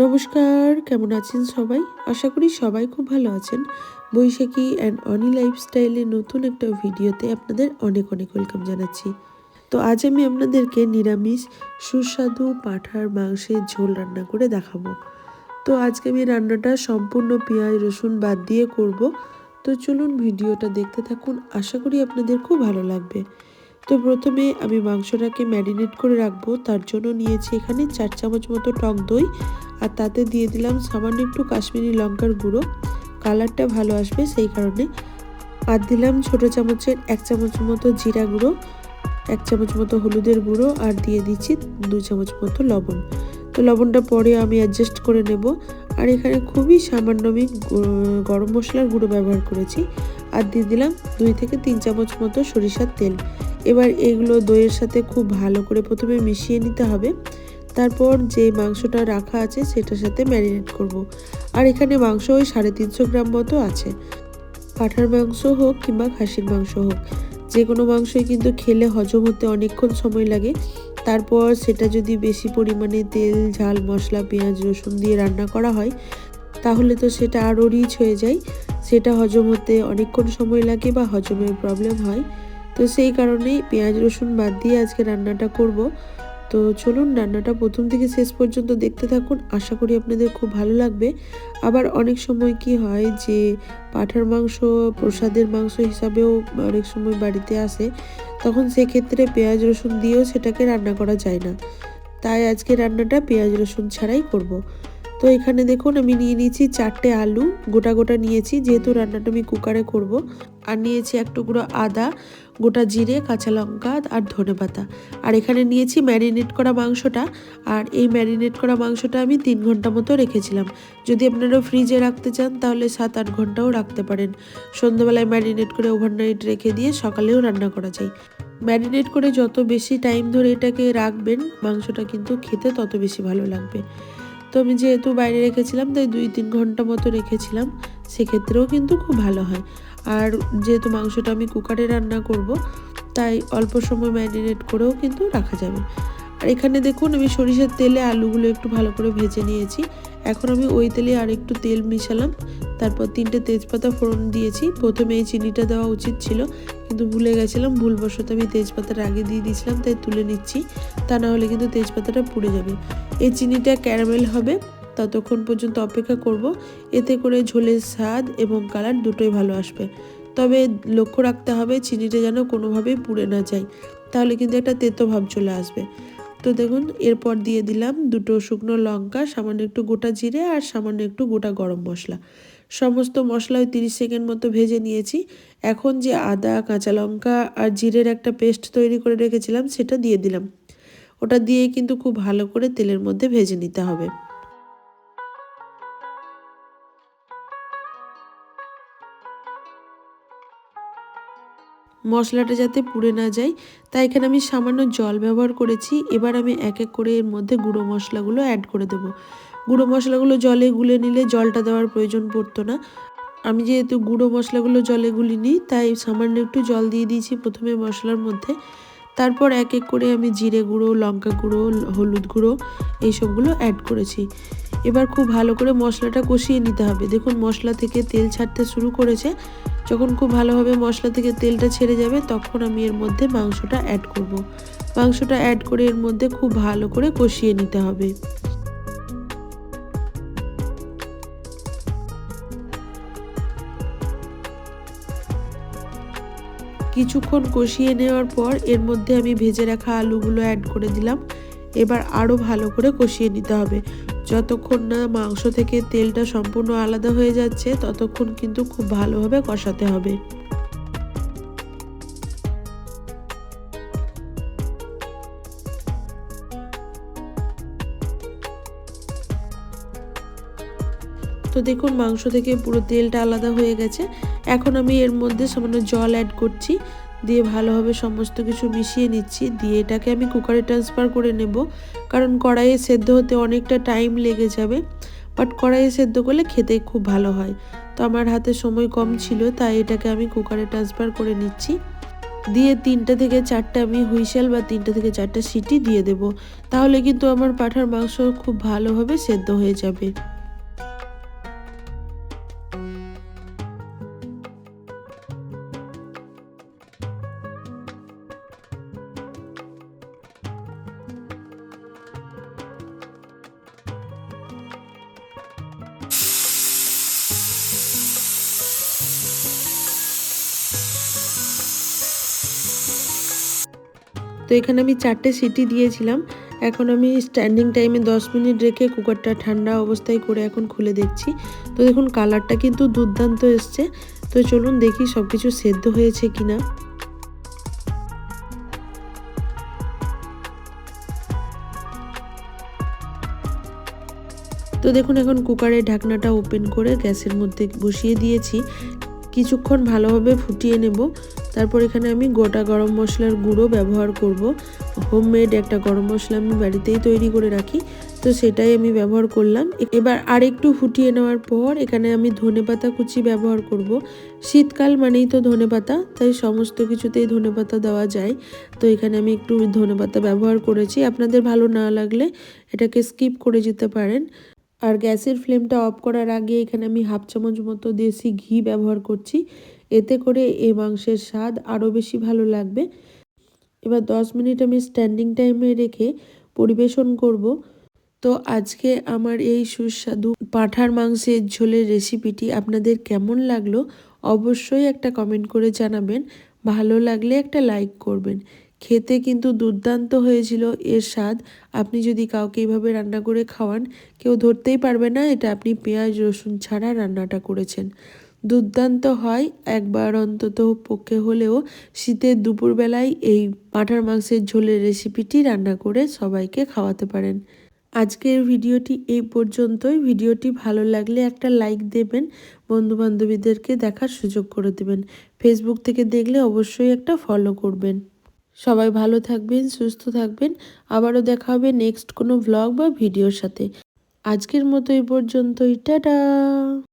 নমস্কার, কেমন আছেন সবাই? আশা করি সবাই খুব ভালো আছেন। বৈশাখী অ্যান্ড অনি লাইফস্টাইলের নতুন একটা ভিডিওতে আপনাদের অনেক অনেক ওয়েলকাম জানাচ্ছি। তো আজ আমি আপনাদেরকে নিরামিষ, সুস্বাদু পাঠার মাংসের ঝোল রান্না করে দেখাবো। তো আজকে আমি রান্নাটা সম্পূর্ণ পেঁয়াজ, রসুন বাদ দিয়ে করব। তো চলুন ভিডিওটা দেখতে থাকুন। আশা করি আপনাদের খুব ভালো লাগবে। তো প্রথমে আমি মাংসটাকে ম্যারিনেট করে রাখব, তার জন্য নিয়েছি এখানে চার চামচ মতো টক দই, আর তাতে দিয়ে দিলাম সামান্য একটু কাশ্মীরি লঙ্কার গুঁড়ো। কালারটা ভালো আসবে সেই কারণে। আর দিলাম ছোটো চামচের এক চামচ মতো জিরা গুঁড়ো, এক চামচ মতো হলুদের গুঁড়ো, আর দিয়ে দিচ্ছি দু চামচ মতো লবণ। তো লবণটা পরে আমি অ্যাডজাস্ট করে নেব। আর এখানে খুবই সামান্য আমি গরম মশলার গুঁড়ো ব্যবহার করেছি। আর দিয়ে দিলাম দুই থেকে তিন চামচ মতো সরিষার তেল। এবার এগুলো দইয়ের সাথে খুব ভালো করে প্রথমে মিশিয়ে নিতে হবে। তারপর যে মাংসটা রাখা আছে সেটার সাথে ম্যারিনেট করব। আর এখানে মাংস ওই সাড়ে তিনশো গ্রাম মতো আছে। পাঠার মাংস হোক কিংবা খাসির মাংস হোক, যে কোনো মাংসই কিন্তু খেলে হজম হতে অনেকক্ষণ সময় লাগে। তারপর সেটা যদি বেশি পরিমাণে তেল, ঝাল, মশলা, পেঁয়াজ, রসুন দিয়ে রান্না করা হয়, তাহলে তো সেটা আরও রিচ হয়ে যায়। সেটা হজম হতে অনেকক্ষণ সময় লাগে বা হজমের প্রবলেম হয়। তো সেই কারণেই পেঁয়াজ, রসুন বাদ দিয়ে আজকে রান্নাটা করব। তো চলুন রান্নাটা প্রথম থেকে শেষ পর্যন্ত দেখতে থাকুন। আশা করি আপনাদের খুব ভালো লাগবে। আবার অনেক সময় কি হয় যে পাঠার মাংস, প্রসাদের মাংস হিসাবেও অনেক সময় বাড়িতে আসে। তখন সেক্ষেত্রে পেঁয়াজ, রসুন দিয়েও সেটাকে রান্না করা যায় না। তাই আজকে রান্নাটা পেঁয়াজ, রসুন ছাড়াই করব। তো এখানে দেখুন, আমি নিয়ে নিয়েছি চারটে আলু, গোটা গোটা নিয়েছি, যেহেতু রান্নাটা আমি কুকারে করব। আর নিয়েছি এক টুকরো আদা, গোটা জিরে, কাঁচা লঙ্কা আর ধনে পাতা। আর এখানে নিয়েছি ম্যারিনেট করা মাংসটা। আর এই ম্যারিনেট করা মাংসটা আমি তিন ঘণ্টা মতো রেখেছিলাম। যদি আপনারা ফ্রিজে রাখতে চান, তাহলে সাত আট ঘন্টাও রাখতে পারেন। সন্ধ্যাবেলায় ম্যারিনেট করে ওভারনাইট রেখে দিয়ে সকালেও রান্না করা যায়। ম্যারিনেট করে যত বেশি টাইম ধরে এটাকে রাখবেন, মাংসটা কিন্তু খেতে তত বেশি ভালো লাগবে। তো আমি যেহেতু বাইরে রেখেছিলাম, তাই দুই তিন ঘণ্টা মতো রেখেছিলাম। সেক্ষেত্রেও কিন্তু খুব ভালো হয়। আর যেহেতু মাংসটা আমি কুকারে রান্না করব, তাই অল্প সময় ম্যারিনেট করেও কিন্তু রাখা যাবে। আর এখানে দেখুন, আমি সরিষার তেলে আলুগুলো একটু ভালো করে ভেজে নিয়েছি। এখন আমি ওই তেলে আর একটু তেল মিশালাম। তারপর তিনটে তেজপাতা ফোড়ন দিয়েছি। প্রথমে এই চিনিটা দেওয়া উচিত ছিল, কিন্তু ভুলে গেছিলাম, ভুলবশত আমি তেজপাতাটা আগে দিয়ে দিয়েছিলাম, তাই তুলে নিচ্ছি। তা না হলে কিন্তু তেজপাতাটা পুড়ে যাবে। এই চিনিটা ক্যারামেল হবে, ততক্ষণ পর্যন্ত অপেক্ষা করব। এতে করে ঝোলের স্বাদ এবং কালার দুটোই ভালো আসবে। তবে লক্ষ্য রাখতে হবে, চিনিটা যেন কোনোভাবেই পুড়ে না যায়, তাহলে কিন্তু একটা তেতো ভাব চলে আসবে। তো দেখুন, এরপর দিয়ে দিলাম দুটো শুকনো লঙ্কা, সামান্য একটু গোটা জিরে আর সামান্য একটু গোটা গরম মশলা। সমস্ত মশলা ওই তিরিশ সেকেন্ড মতো ভেজে নিয়েছি। এখন যে আদা, কাঁচা লঙ্কা আর জিরের একটা পেস্ট তৈরি করে রেখেছিলাম, সেটা দিয়ে দিলাম। ওটা দিয়ে কিন্তু খুব ভালো করে তেলের মধ্যে ভেজে নিতে হবে। মশলাটা যাতে পুড়ে না যায় তাই এখানে আমি সামান্য জল ব্যবহার করেছি। এবার আমি এক এক করে এর মধ্যে গুঁড়ো মশলাগুলো অ্যাড করে দেবো। গুঁড়ো মশলাগুলো জলে গুলে নিলে জলটা দেওয়ার প্রয়োজন পড়তো না। আমি যেহেতু গুঁড়ো মশলাগুলো জলে গুলিনি, তাই সামান্য একটু জল দিয়ে দিয়েছি প্রথমে মশলার মধ্যে। তারপর এক এক করে আমি জিরে গুঁড়ো, লঙ্কা গুঁড়ো, হলুদ গুঁড়ো এইসবগুলো অ্যাড করেছি। এবার খুব ভালো করে মশলাটা কষিয়ে নিতে হবে। দেখুন, মশলা থেকে তেল ছাড়তে শুরু করেছে। যখন খুব ভালোভাবে মশলা থেকে তেলটা ছেড়ে যাবে, তখন আমি এর মধ্যে মাংসটা অ্যাড করব। মাংসটা অ্যাড করে এর মধ্যে খুব ভালো করে কষিয়ে নিতে হবে। কিছুক্ষণ কষিয়ে নেওয়ার পর এর মধ্যে আমি ভেজে রাখা আলুগুলো অ্যাড করে দিলাম। এবার আরও ভালো করে কষিয়ে নিতে হবে। যতক্ষণ না মাংস থেকে তেলটা সম্পূর্ণ আলাদা হয়ে যাচ্ছে, ততক্ষণ কিন্তু খুব ভালোভাবে কষাতে হবে। তো দেখুন মাংস থেকে পুরো তেলটা আলাদা হয়ে গেছে। এখন আমি এর মধ্যে সামান্য জল অ্যাড করছি। দিয়ে ভালোভাবে সমস্ত কিছু মিশিয়ে নিচ্ছি। দিয়ে এটাকে আমি কুকারে ট্রান্সফার করে নেব। কারণ কড়াইয়ে সেদ্ধ হতে অনেকটা টাইম লেগে যাবে। বাট কড়াইয়ে সেদ্ধ করলে খেতে খুব ভালো হয়। তো আমার হাতে সময় কম ছিল, তাই এটাকে আমি কুকারে ট্রান্সফার করে নিচ্ছি। দিয়ে তিনটা থেকে চারটা আমি হুইসেল বা তিনটা থেকে চারটা সিটি দিয়ে দেব। তাহলে কিন্তু আমার পাঠার মাংস খুব ভালোভাবে সেদ্ধ হয়ে যাবে। তো এখানে আমি চারটে সিটি দিয়েছিলাম। এখন আমি স্ট্যান্ডিং টাইমে দশ মিনিট রেখে কুকারটা ঠান্ডা অবস্থায় করে এখন খুলে দেখছি। তো দেখুন কালারটা কিন্তু দুর্দান্ত এসছে। তো চলুন দেখি সব কিছু সেদ্ধ হয়েছে কিনা। তো দেখুন এখন কুকারের ঢাকনাটা ওপেন করে গ্যাসের মধ্যে বসিয়ে দিয়েছি। কিছুক্ষণ ভালোভাবে ফুটিয়ে নেব। তারপর এখানে আমি গোটা গরম মশলার গুঁড়ো ব্যবহার করব। হোমমেড একটা গরম মশলা আমি বাড়িতেই তৈরি করে রাখি, তো সেটাই আমি ব্যবহার করলাম। এবার আরেকটু ফুটিয়ে নেওয়ার পর এখানে আমি ধনে পাতা কুচি ব্যবহার করব। শীতকাল মানেই তো ধনে পাতা তাই সমস্ত কিছুতেই ধনে পাতা দেওয়া যায়। তো এখানে আমি একটু ধনে পাতা ব্যবহার করেছি। আপনাদের ভালো না লাগলে এটাকে স্কিপ করে যেতে পারেন। আর গ্যাসের ফ্লেমটা অফ করার আগে এখানে আমি হাফ চামচ মতো দেশি ঘি ব্যবহার করছি। এতে করে এই মাংসের স্বাদ আরও বেশি ভালো লাগবে। এবার দশ মিনিট আমি স্ট্যান্ডিং টাইমে রেখে পরিবেশন করব। তো আজকে আমার এই সুস্বাদু পাঁঠার মাংসের ঝোলের রেসিপিটি আপনাদের কেমন লাগল অবশ্যই একটা কমেন্ট করে জানাবেন। ভালো লাগলে একটা লাইক করবেন। খেতে কিন্তু দুর্দান্ত হয়েছিল, এর স্বাদ আপনি যদি কাউকে এইভাবে রান্না করে খাওয়ান, কেউ ধরতেই পারবে না, এটা আপনি পেঁয়াজ, রসুন ছাড়া রান্নাটা করেছেন। দুর্দান্ত হয়। একবার অন্তত পক্ষে হলেও শীতের দুপুরবেলায় এই পাঁঠার মাংসের ঝোলের রেসিপিটি রান্না করে সবাইকে খাওয়াতে পারেন। আজকের ভিডিওটি এই পর্যন্তই। ভিডিওটি ভালো লাগলে একটা লাইক দেবেন বন্ধু বান্ধবীদেরকে দেখার সুযোগ করে দেবেন। ফেসবুক থেকে দেখলে অবশ্যই একটা ফলো করবেন। সবাই ভালো থাকবেন, সুস্থ থাকবেন। আবারও দেখা হবে নেক্সট কোনো ভ্লগ বা ভিডিওর সাথে। আজকের মতো এই পর্যন্তই। টাটা!